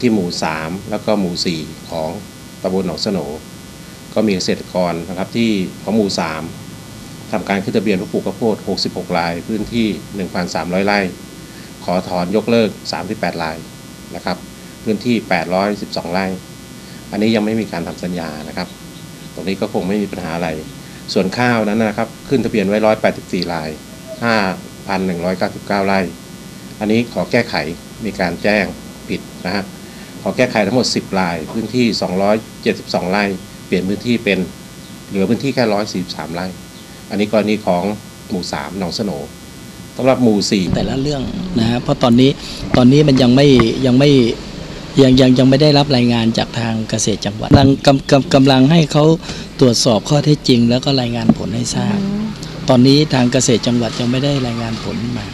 ที่หมู่ 3 แล้วก็หมู่ 4 ของตำบลหนองสโหนก็มีเกษตรกรนะครับที่ของหมู่ 3ทำการขึ้นทะเบียนเพื่อปลูกข้าวโพด 66 ราย พื้นที่ 1,300 ไร่ ขอถอนยกเลิก 38 รายนะครับ พื้นที่ 812 ไร่ อันนี้ยังไม่มีการทำสัญญานะครับ ตรงนี้ก็คงไม่มีปัญหาอะไร ส่วนข้าวนั้นนะครับ ขึ้นทะเบียนไว้ 184 ราย 5,199 ไร่ อันนี้ขอแก้ไขมีการแจ้งผิดนะฮะ ขอแก้ไขทั้งหมด 10ราย พื้นที่ 272ไร่เปลี่ยนพื้นที่เป็นเหลือพื้นที่แค่143ไร่อันนี้กรณีของหมู่ 3 หนองสโหนสำหรับหมู่ 4 แต่ละเรื่องนะฮะเพราะตอนนี้ตอนนี้มันยังไม่ยังไม่ยังยังยังไม่ได้รับรายงานจากทางเกษตรจังหวัดกำลังกำกำกำลังให้เขาตรวจสอบข้อเท็จจริง แล้วก็รายงานผลให้ทราบ ตอนนี้ทางเกษตรจังหวัดยังไม่ได้รายงานผลมา